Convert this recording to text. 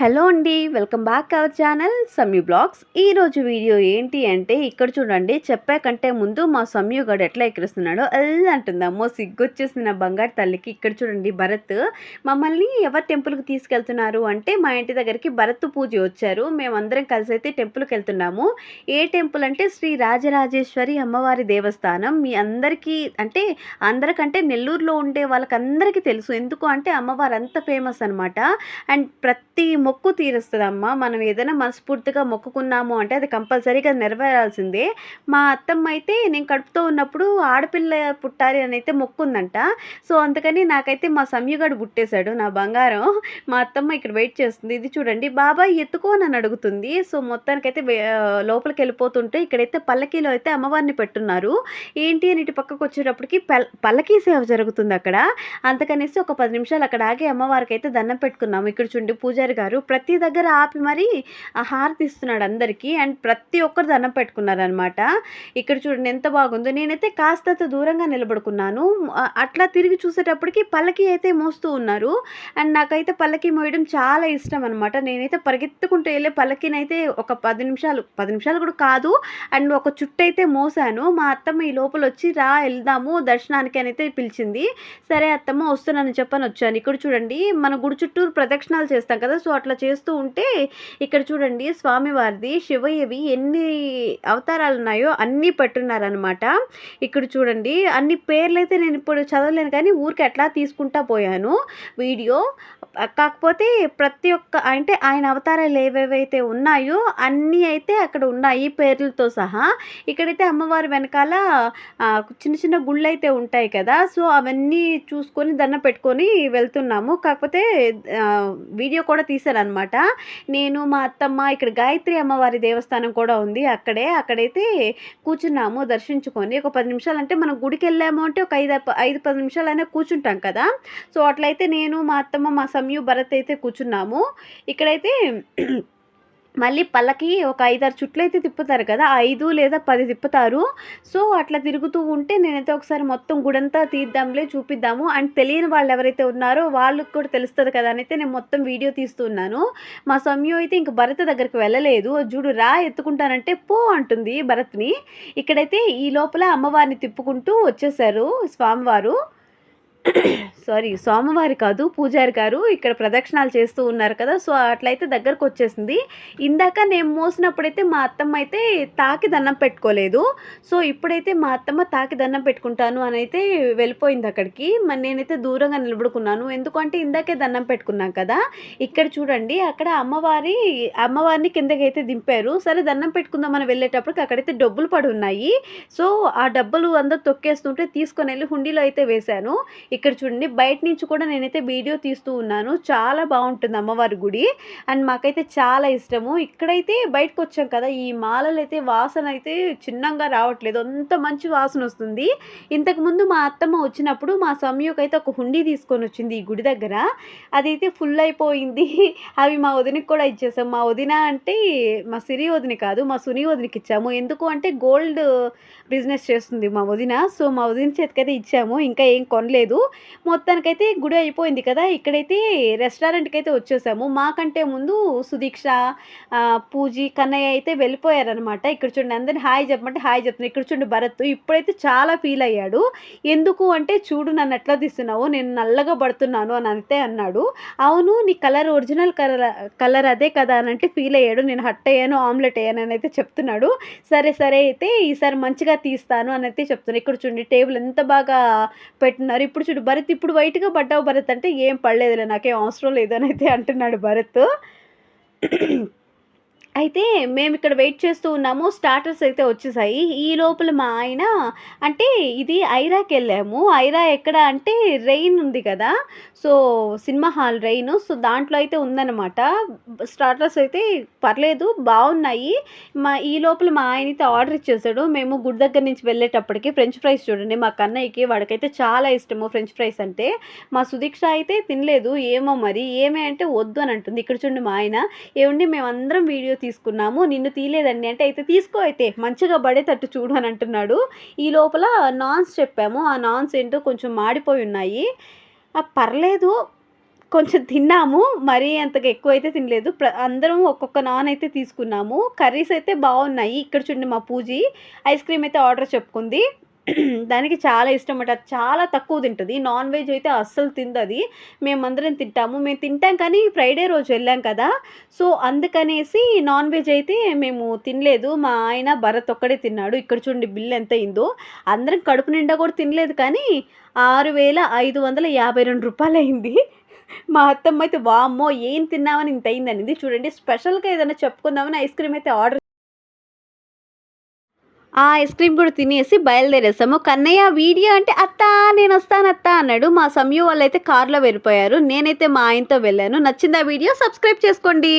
Hello అండి welcome back our channel Samyu blogs. ఈరోజు video ఏంటి అంటే ఇక్కడ చూడండి చెప్పే కంటే ముందు మా సమ్యు గడు ఎట్లా ఎక్కిరిస్తున్నాడో అల్ అంటుంది అమ్మో సిగ్గొచ్చేసింది నా బంగారు తల్లికి. ఇక్కడ చూడండి భరత్ మమ్మల్ని ఎవరు టెంపుల్కి తీసుకెళ్తున్నారు అంటే మా ఇంటి దగ్గరికి భరత్ పూజ వచ్చారు. మేమందరం కలిసి అయితే టెంపుల్కి వెళ్తున్నాము. ఏ టెంపుల్ అంటే శ్రీ రాజరాజేశ్వరి అమ్మవారి దేవస్థానం. మీ అందరికీ అంటే అందరికంటే నెల్లూరులో ఉండే వాళ్ళకందరికీ తెలుసు. ఎందుకు అంటే అమ్మవారు అంత ఫేమస్ అనమాట అండ్ ప్రతి మొక్కు తీరుస్తుందమ్మ. మనం ఏదైనా మనస్ఫూర్తిగా మొక్కుకున్నాము అంటే అది కంపల్సరీగా నెరవేరాల్సిందే. మా అత్తమ్మ అయితే నేను కడుపుతో ఉన్నప్పుడు ఆడపిల్ల పుట్టాలి అని అయితే మొక్కుందంట. సో అందుకని నాకైతే మా సంయుగాడు పుట్టేశాడు నా బంగారం. మా అత్తమ్మ ఇక్కడ వెయిట్ చేస్తుంది. ఇది చూడండి బాబాయ్ ఎత్తుకో నన్ను అడుగుతుంది. సో మొత్తానికైతే లోపలికి వెళ్ళిపోతుంటే ఇక్కడైతే పల్లకీలో అయితే అమ్మవారిని పెట్టున్నారు. ఏంటి అని ఇటు పక్కకు వచ్చేటప్పటికి పల్ పల్లకీ సేవ జరుగుతుంది అక్కడ. అందుకనేసి ఒక పది నిమిషాలు అక్కడ ఆగి అమ్మవారికి అయితే దండం పెట్టుకున్నాము. ఇక్కడ చూడండి పూజారి గారు ప్రతి దగ్గర ఆపి మరి ఆ హారతి ఇస్తున్నాడు అందరికీ. అండ్ ప్రతి ఒక్కరు దండం పెట్టుకున్నారనమాట ఇక్కడ చూడండి ఎంత బాగుందో. నేనైతే కాస్తంత దూరంగా నిలబడుకున్నాను. అట్లా తిరిగి చూసేటప్పటికి పల్లకి అయితే మోస్తూ ఉన్నారు. అండ్ నాకైతే పల్లకి మోయడం చాలా ఇష్టం అనమాట నేనైతే పరిగెత్తుకుంటూ వెళ్ళే పల్లకినైతే ఒక పది నిమిషాలు పది నిమిషాలు కూడా కాదు. అండ్ ఒక చుట్టు అయితే మోసాను. మా అత్తమ్మ ఈ లోపల వచ్చి రా వెళ్దాము. దర్శనానికి అని అయితే పిలిచింది. సరే అత్తమ్మ వస్తున్నానని చెప్పని వచ్చాను. ఇక్కడ చూడండి మన గుడి చుట్టూరు ప్రదక్షిణాలు చేస్తాం కదా. సో అట్లా చేస్తూ ఉంటే ఇక్కడ చూడండి స్వామివారిది శివయ్యవి ఎన్ని అవతారాలు ఉన్నాయో అన్నీ పెట్టున్నారనమాట ఇక్కడ చూడండి అన్ని పేర్లు అయితే నేను ఇప్పుడు చదవలేను కానీ ఊరికి ఎట్లా తీసుకుంటా పోయాను. వీడియో కాకపోతే ప్రతి ఒక్క అంటే ఆయన అవతారాలు ఏవేవైతే ఉన్నాయో అన్నీ అయితే అక్కడ ఉన్నాయి పేర్లతో సహా. ఇక్కడైతే అమ్మవారి వెనకాల చిన్న చిన్న గుళ్ళు అయితే ఉంటాయి కదా సో అవన్నీ చూసుకొని దండం పెట్టుకొని వెళ్తున్నాము. కాకపోతే వీడియో కూడా చేశారనమాట నేను మా అత్తమ్మ ఇక్కడ గాయత్రి అమ్మవారి దేవస్థానం కూడా ఉంది అక్కడే. అక్కడైతే కూర్చున్నాము దర్శించుకొని. ఒక పది నిమిషాలు అంటే మనం గుడికి వెళ్ళాము అంటే ఒక ఐదు ఐదు పది నిమిషాలైనా కూర్చుంటాం కదా. సో అట్లయితే నేను మా అత్తమ్మ మా సమయు భరత్ అయితే కూర్చున్నాము. ఇక్కడైతే మళ్ళీ పళ్ళకి ఒక ఐదారు చుట్లు అయితే తిప్పుతారు కదా ఐదు లేదా పది తిప్పుతారు. సో అట్లా తిరుగుతూ ఉంటే నేనైతే ఒకసారి మొత్తం గుడంతా తీద్దాంలే చూపిద్దాము. అండ్ తెలియని వాళ్ళు ఎవరైతే ఉన్నారో వాళ్ళకి కూడా తెలుస్తుంది కదా అని అయితే నేను మొత్తం వీడియో తీస్తున్నాను మా సమయం అయితే ఇంక భరత్ దగ్గరికి వెళ్ళలేదు. చూడు రా ఎత్తుకుంటానంటే పో అంటుంది భరత్ని. ఇక్కడైతే ఈ లోపల అమ్మవారిని తిప్పుకుంటూ వచ్చేసారు స్వామివారు. సారీ సోమవారి కాదు పూజారి గారు ఇక్కడ ప్రదక్షిణాలు చేస్తూ ఉన్నారు కదా సో అట్లయితే దగ్గరకు వచ్చేసింది. ఇందాక నేను మోసినప్పుడైతే మా అత్తమ్మ అయితే తాకి దండం పెట్టుకోలేదు. సో ఇప్పుడైతే మా అత్తమ్మ తాకి దండం పెట్టుకుంటాను అని అయితే వెళ్ళిపోయింది అక్కడికి. మరి నేనైతే దూరంగా నిలబడుకున్నాను. ఎందుకంటే ఇందాకే దండం పెట్టుకున్నాం కదా ఇక్కడ చూడండి అక్కడ అమ్మవారి అమ్మవారిని కిందకి అయితే దింపారు. సరే దండం పెట్టుకుందామని వెళ్ళేటప్పటికి అక్కడైతే డబ్బులు పడి ఉన్నాయి. సో ఆ డబ్బులు అందరూ తొక్కేస్తుంటే తీసుకొని వెళ్ళి హుండీలో అయితే వేశాను. ఇక్కడ చూడండి బయట నుంచి కూడా నేనైతే వీడియో తీస్తూ ఉన్నాను. చాలా బాగుంటుంది అమ్మవారి గుడి. అండ్ మాకైతే చాలా ఇష్టము. ఇక్కడైతే బయటకు వచ్చాం కదా ఈ మాలలు అయితే వాసన అయితే చిన్నంగా రావట్లేదు. అంత మంచి వాసన వస్తుంది. ఇంతకుముందు మా అత్తమ్మ వచ్చినప్పుడు మా సమయకు అయితే ఒక హుండీ తీసుకొని వచ్చింది ఈ గుడి దగ్గర. అదైతే ఫుల్ అయిపోయింది. అవి మా వదినకి కూడా ఇచ్చేసాం. మా వదిన అంటే మా సిరి వదిన కాదు మా సుని వదినకి ఇచ్చాము. ఎందుకు అంటే గోల్డ్ బిజినెస్ చేస్తుంది మా వదిన. సో మా వదిన చేతికైతే ఇచ్చాము. ఇంకా ఏం కొనలేదు. మొత్తానికైతే గుడి అయిపోయింది కదా. ఇక్కడైతే రెస్టారెంట్కి అయితే వచ్చేసాము. మాకంటే ముందు సుదీక్ష పూజీ కన్నయ్య అయితే వెళ్ళిపోయారనమాట ఇక్కడ చూడండి అందరిని హాయ్ చెప్పమంటే హాయ్ చెప్తున్నాను ఇక్కడ చూడండి భరత్ ఇప్పుడైతే చాలా ఫీల్ అయ్యాడు. ఎందుకు అంటే చూడు నన్ను ఎట్లా తీస్తున్నావు నేను నల్లగా పడుతున్నాను అని అంతే అన్నాడు. అవును నీ కలర్ ఒరిజినల్ కలర్ కలర్ అదే కదా అని అంటే ఫీల్ అయ్యాడు. నేను హట్ అయ్యాను ఆమ్లెట్ అయ్యాను అని అయితే చెప్తున్నాడు. సరే సరే అయితే ఈసారి మంచిగా తీస్తాను అని అయితే చెప్తున్నాను ఇక్కడ చూడండి టేబుల్ ఎంత బాగా పెట్టినారు. ఇప్పుడు చూడు భరత్ ఇప్పుడు వైట్గా పడ్డావు భరత్ అంటే ఏం పడలేదులే నాకేం అవసరం లేదు అని అయితే అంటున్నాడు భరత్. అయితే మేము ఇక్కడ వెయిట్ చేస్తూ ఉన్నాము. స్టార్టర్స్ అయితే వచ్చేసాయి. ఈ లోపల మా ఆయన అంటే ఇది ఐరాకి వెళ్ళాము. ఐరా ఎక్కడ అంటే రెయిన్ ఉంది కదా. So cinema hall rain. So దాంట్లో అయితే ఉందన్నమాట. స్టార్టర్స్ అయితే పర్లేదు బాగున్నాయి. మా ఈ లోపల మా ఆయన అయితే ఆర్డర్ ఇచ్చేసాడు. మేము గుడి దగ్గర నుంచి వెళ్ళేటప్పటికి ఫ్రెంచ్ ఫ్రైస్ చూడండి. మా కన్నయ్యకి వాడికైతే చాలా ఇష్టము ఫ్రెంచ్ ఫ్రైస్ అంటే. మా సుదీక్ష అయితే తినలేదు. ఏమో మరి ఏమే అంటే వద్దు అని అంటుంది. ఇక్కడ చూడండి మా ఆయన. ఏమండి మేమందరం వీడియో తీసుకున్నాము. నిన్ను తీయలేదండి అంటే అయితే తీసుకో అయితే మంచిగా పడేటట్టు చూడు అని అంటున్నాడు. ఈ లోపల నాన్స్ చెప్పాము. ఆ నాన్స్ ఏంటో కొంచెం మాడిపోయి ఉన్నాయి. పర్లేదు కొంచెం తిన్నాము. మరీ అంతగా ఎక్కువ అయితే తినలేదు. ప్ర అందరం ఒక్కొక్క నాన్ అయితే తీసుకున్నాము. కర్రీస్ అయితే బాగున్నాయి. ఇక్కడ చూడండి మా పూజీ. ఐస్ క్రీమ్ అయితే ఆర్డర్ చెప్పుకుంది. దానికి చాలా ఇష్టం అంట చాలా తక్కువ తింటుంది. నాన్ వెజ్ అయితే అస్సలు తిందది. మేమందరం తింటాము. మేము తింటాం కానీ ఫ్రైడే రోజు వెళ్ళాం కదా. సో అందుకనేసి నాన్ వెజ్ అయితే మేము తినలేదు. మా ఆయన భరత్ ఒక్కడే తిన్నాడు. ఇక్కడ చూడండి బిల్ ఎంత అయిందో. అందరం కడుపు నిండా కూడా తినలేదు కానీ ఆరు వేల ఐదు వందల యాభై రెండు రూపాయలు అయింది. మా అత్తమ్మ అయితే వామ్మో! ఏం తిన్నామని ఇంత అయిందనింది? చూడండి స్పెషల్గా ఏదైనా చెప్పుకుందామని ఐస్ క్రీమ్ అయితే ఆర్డర్ ఆ ఐస్ క్రీమ్ కూడా తినేసి బయలుదేరేసాము. కన్నయ్య వీడియో అంటే అత్త నేను వస్తాను అత్త అన్నాడు. మా సమయం వాళ్ళు అయితే కార్లో వెళ్ళిపోయారు. నేనైతే మా ఆయనతో వెళ్ళాను. నచ్చిందా వీడియో? సబ్స్క్రైబ్ చేసుకోండి.